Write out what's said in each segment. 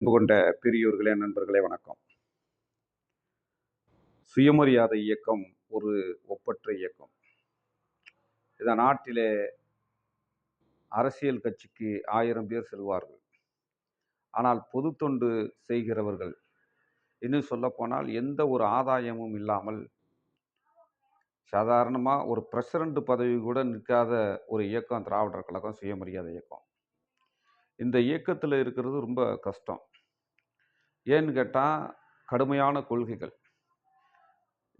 அன்பு கொண்ட பெரியோர்களே நண்பர்களே வணக்கம். சுயமரியாதை இயக்கம் ஒரு ஒப்பற்ற இயக்கம். இந்த நாட்டிலே அரசியல் கட்சிக்கு ஆயிரம் பேர் செல்வார்கள். ஆனால் பொது தொண்டு செய்கிறவர்கள் இன்னும் சொல்லப்போனால் எந்த ஒரு ஆதாயமும் இல்லாமல் சாதாரணமாக ஒரு பிரசிடண்ட் பதவி கூட நிற்காத ஒரு இயக்கம் திராவிடர் கழகம் சுயமரியாதை இயக்கம். இந்த இயக்கத்தில் இருக்கிறது ரொம்ப கஷ்டம். ஏன்னு கேட்டால் கடுமையான கொள்கைகள்.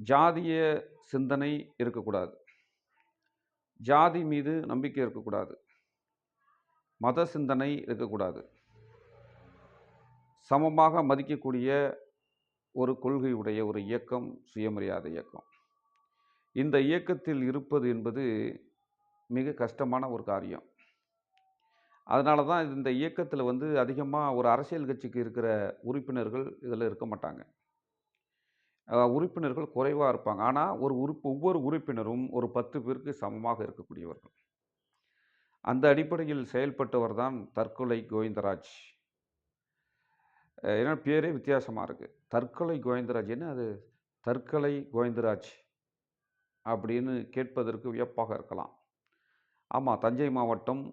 ஜாதிய சிந்தனை இருக்கக்கூடாது. ஜாதி மீது நம்பிக்கை இருக்கக்கூடாது. மத சிந்தனை இருக்கக்கூடாது. சமமாக மதிக்கக்கூடிய ஒரு கொள்கையுடைய ஒரு இயக்கம் சுயமரியாதை இயக்கம். இந்த இயக்கத்தில் இருப்பது என்பது மிக கஷ்டமான ஒரு காரியம். அதனால தான் இந்த இயக்கத்தில் வந்து அதிகமாக ஒரு அரசியல் கட்சிக்கு இருக்கிற உறுப்பினர்கள் இதில் இருக்க மாட்டாங்க. உறுப்பினர்கள் குறைவாக இருப்பாங்க. ஆனால் ஒரு உறுப்பு ஒவ்வொரு உறுப்பினரும் ஒரு பத்து பேருக்கு சமமாக இருக்கக்கூடியவர்கள். அந்த அடிப்படையில் செயல்பட்டவர் தான் தற்கொலை கோவிந்தராஜ். ஏன்னா பேரே வித்தியாசமாக இருக்குது தற்கொலை கோவிந்தராஜ் என்ன அது? தற்கொலை கோவிந்தராஜ் அப்படின்னு கேட்பதற்கு வியப்பாக இருக்கலாம். ஆமாம் தஞ்சை மாவட்டம்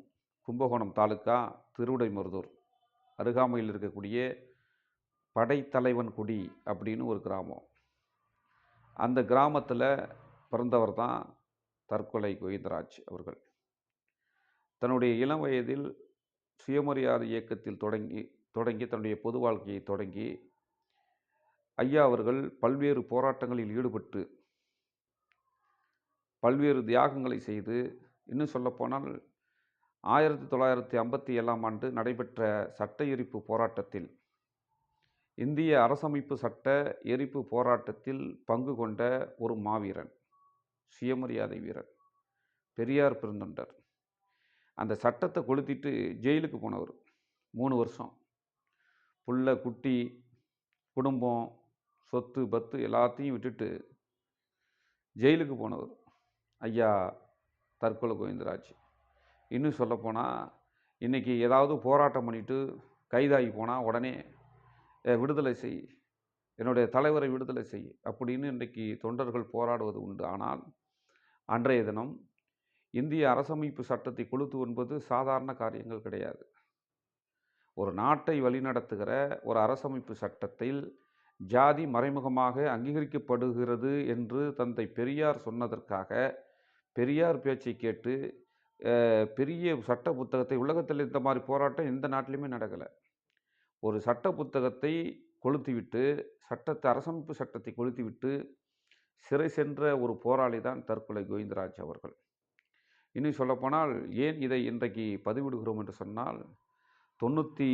கும்பகோணம் தாலுக்கா திருவிடைமருதூர். அருகாமையில் இருக்கக்கூடிய படைத்தலைவன் குடி அப்படின்னு ஒரு கிராமம். அந்த கிராமத்தில் பிறந்தவர் தான் தற்கொலை கோவிந்தராஜ் அவர்கள். தன்னுடைய இளம் வயதில் சுயமரியாதை இயக்கத்தில் தொடங்கி தொடங்கி தன்னுடைய பொது வாழ்க்கையை தொடங்கி ஐயா அவர்கள் பல்வேறு போராட்டங்களில் ஈடுபட்டு பல்வேறு தியாகங்களை செய்து இன்னும் சொல்லப்போனால் ஆயிரத்தி தொள்ளாயிரத்தி ஐம்பத்தி ஏழாம் ஆண்டு நடைபெற்ற சட்ட எரிப்பு போராட்டத்தில் இந்திய அரசமைப்பு சட்ட எரிப்பு போராட்டத்தில் பங்கு கொண்ட ஒரு மாவீரன் சுயமரியாதை வீரன் பெரியார் பெருந்தொண்டர். அந்த சட்டத்தை கொளுத்திட்டு ஜெயிலுக்கு போனவர் மூணு வருஷம். புள்ள குட்டி குடும்பம் சொத்து பத்து எல்லாத்தையும் விட்டுட்டு ஜெயிலுக்கு போனவர் ஐயா தற்கொலை கோவிந்தராஜ். இன்னும் சொல்லப்போனால் இன்றைக்கி ஏதாவது போராட்டம் பண்ணிவிட்டு கைதாகி போனால் உடனே விடுதலை செய். என்னுடைய தலைவரை விடுதலை செய். அப்படின்னு இன்றைக்கி தொண்டர்கள் போராடுவது உண்டு. ஆனால் அன்றைய தினம் இந்திய அரசமைப்பு சட்டத்தை கொளுத்து என்பது சாதாரண காரியங்கள் கிடையாது. ஒரு நாட்டை வழிநடத்துகிற ஒரு அரசமைப்பு சட்டத்தில் ஜாதி மறைமுகமாக அங்கீகரிக்கப்படுகிறது என்று தந்தை பெரியார் சொன்னதற்காக பெரியார் பேச்சை கேட்டு பெரிய சட்ட புத்தகத்தை உலகத்தில் இந்த மாதிரி போராட்டம் எந்த நாட்டிலையுமே நடக்கலை. ஒரு சட்ட புத்தகத்தை கொளுத்திவிட்டு சட்டத்தை அரசமைப்பு சட்டத்தை கொளுத்திவிட்டு சிறை சென்ற ஒரு போராளி தான் தற்கொலை கோவிந்தராஜ் அவர்கள். இன்னும் சொல்லப்போனால் ஏன் இதை இன்றைக்கு பதிவிடுகிறோம் என்று சொன்னால் தொண்ணூற்றி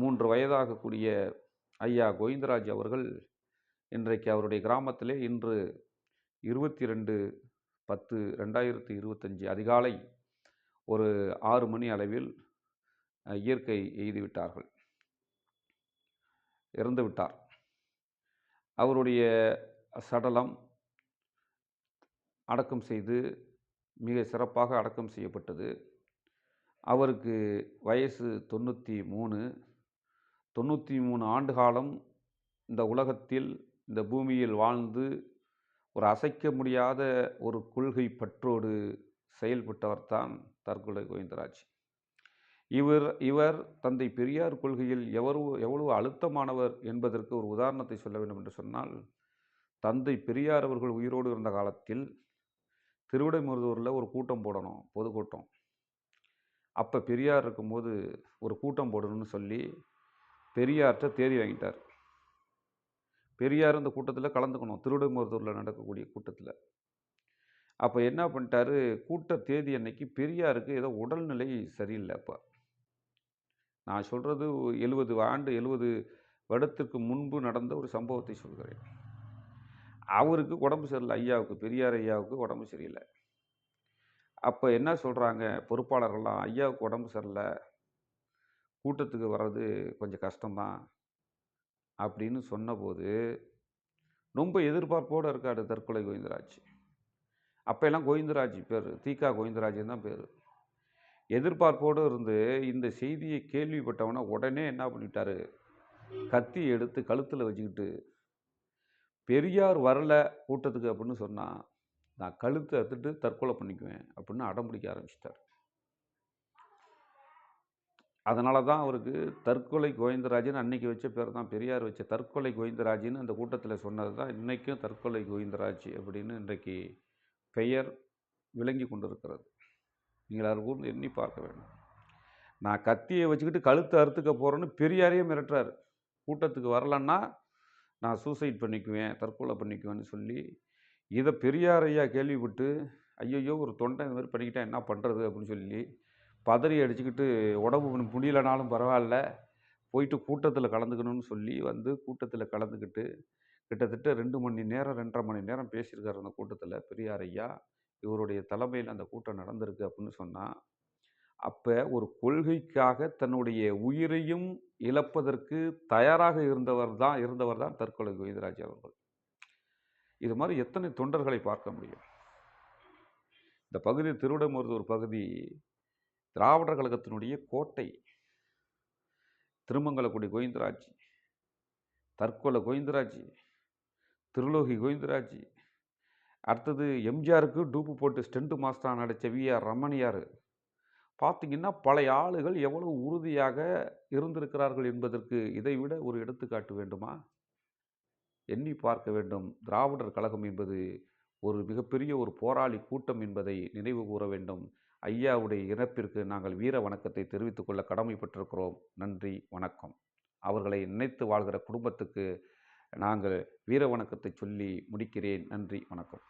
மூன்று வயதாகக்கூடிய ஐயா கோவிந்தராஜ் அவர்கள் இன்றைக்கு அவருடைய கிராமத்திலே இன்று இருபத்தி ரெண்டு பத்து ரெண்டாயிரத்தி இருபத்தஞ்சி அதிகாலை ஒரு ஆறு மணி அளவில் இயற்கை எய்துவிட்டார்கள் இறந்து விட்டார். அவருடைய சடலம் அடக்கம் செய்து மிக சிறப்பாக அடக்கம் செய்யப்பட்டது. அவருக்கு வயசு தொண்ணூற்றி மூணு தொண்ணூற்றி மூணு ஆண்டு காலம் இந்த உலகத்தில் இந்த பூமியில் வாழ்ந்து ஒரு அசைக்க முடியாத ஒரு கொள்கை பற்றோடு செயல்பட்டவர் தான் தற்கொலை கோவிந்தராஜ் இவர் இவர் தந்தை பெரியார் கொள்கையில் எவ்வளவு எவ்வளவு அழுத்தமானவர் என்பதற்கு ஒரு உதாரணத்தை சொல்ல வேண்டும் என்று சொன்னால் தந்தை பெரியார் அவர்கள் உயிரோடு இருந்த காலத்தில் திருவிடைமருதூரில் ஒரு கூட்டம் போடணும் பொதுக்கூட்டம். அப்போ பெரியார் இருக்கும்போது ஒரு கூட்டம் போடணும்னு சொல்லி பெரியார்கிட்ட தேதி வாங்கிட்டார். பெரியார் இந்த கூட்டத்தில் கலந்துக்கணும் திருவிடைமருதூரில் நடக்கக்கூடிய கூட்டத்தில். அப்போ என்ன பண்ணிட்டாரு? கூட்ட தேதி அன்னைக்கு பெரியாருக்கு ஏதோ உடல்நிலை சரியில்லை அப்போ. நான் சொல்கிறது எழுபது ஆண்டு எழுபது வருடத்திற்கு முன்பு நடந்த ஒரு சம்பவத்தை சொல்கிறேன். அவருக்கு உடம்பு சரியில்லை ஐயாவுக்கு பெரியார் ஐயாவுக்கு உடம்பு சரியில்லை. அப்போ என்ன சொல்கிறாங்க பொறுப்பாளர்கள்லாம் ஐயாவுக்கு உடம்பு சரியில்லை. கூட்டத்துக்கு வர்றது கொஞ்சம் கஷ்டம்தான். அப்படின்னு சொன்னபோது ரொம்ப எதிர்பார்ப்போடு இருக்காரு தற்கொலை கோவிந்தராஜ். அப்போ எல்லாம் கோவிந்தராஜ் பேர் தீகா கோவிந்தராஜ் தான் பேர். எதிர்பார்ப்போடு இருந்து இந்த செய்தியை கேள்விப்பட்டவன உடனே என்ன பண்ணிட்டாரு? கத்தி எடுத்து கழுத்தில் வச்சுக்கிட்டு பெரியார் வரல கூட்டத்துக்கு அப்படின்னு சொன்னால் நான் கழுத்தை அறுத்துட்டு தற்கொலை பண்ணிக்குவேன் அப்படின்னு அடம் பிடிக்க ஆரம்பிச்சிட்டார். அதனால தான் அவருக்கு தற்கொலை கோவிந்தராஜன் அன்னைக்கு வச்ச பேர் தான். பெரியார் வச்ச தற்கொலை கோவிந்தராஜின்னு அந்த கூட்டத்தில் சொன்னது தான் இன்றைக்கும் தற்கொலை கோவிந்தராஜ் அப்படின்னு இன்றைக்கு பெயர் விளங்கி கொண்டிருக்கிறது. நீங்கள் அதை கூர்ந்து எண்ணி பார்க்க வேண்டும். நான் கத்தியை வச்சுக்கிட்டு கழுத்தை அறுத்துக்க போகிறேன்னு பெரியாரையே மிரட்டுறாரு. கூட்டத்துக்கு வரலன்னா நான் சூசைட் பண்ணிக்குவேன் தற்கொலை பண்ணிக்குவேன்னு சொல்லி இதை பெரியாரையா கேள்விப்பட்டு ஐயையோ ஒரு தொண்டை இந்த மாதிரி பண்ணிக்கிட்டா என்ன பண்ணுறது அப்படின்னு சொல்லி பதறி அடிச்சுக்கிட்டு உடம்பு முடியலனாலும் பரவாயில்ல போயிட்டு கூட்டத்தில் கலந்துக்கணும்னு சொல்லி வந்து கூட்டத்தில் கலந்துக்கிட்டு கிட்டத்தட்ட ரெண்டு மணி நேரம் ரெண்டரை மணி நேரம் பேசியிருக்காரு அந்த கூட்டத்தில் பெரியார் ஐயா இவருடைய தலைமையில் அந்த கூட்டம் நடந்திருக்கு அப்படின்னு சொன்னால் அப்போ ஒரு கொள்கைக்காக தன்னுடைய உயிரையும் இழப்பதற்கு தயாராக இருந்தவர் தான் இருந்தவர் தான் தற்கொலை கோவிந்தராஜ் அவர்கள். இது மாதிரி எத்தனை தொண்டர்களை பார்க்க முடியும்? இந்த பகுதி திருவிடமருது ஒரு பகுதி திராவிடர் கழகத்தினுடைய கோட்டை திருமங்கலக்குடி கோவிந்தராஜ் தற்கொலை கோவிந்தராஜ் திருலோகி கோவிந்தராஜ். அடுத்தது எம்ஜிஆருக்கு டூப்பு போட்டு ஸ்டெண்டு மாஸ்டர் நடித்த விஆர் ரமணியார். பார்த்தீங்கன்னா பழைய ஆளுகள் எவ்வளவு உறுதியாக இருந்திருக்கிறார்கள் என்பதற்கு இதைவிட ஒரு எடுத்துக்காட்டு வேண்டுமா? எண்ணி பார்க்க வேண்டும். திராவிடர் கழகம் என்பது ஒரு மிகப்பெரிய ஒரு போராளி கூட்டம் என்பதை நினைவு கூற வேண்டும். ஐயாவுடைய இறப்பிற்கு நாங்கள் வீர வணக்கத்தை தெரிவித்துக்கொள்ள கடமைப்பட்டிருக்கிறோம். நன்றி வணக்கம். அவர்களை நினைத்து வாழ்கிற குடும்பத்துக்கு நாங்கள் வீர வணக்கத்தை சொல்லி முடிக்கிறேன். நன்றி வணக்கம்.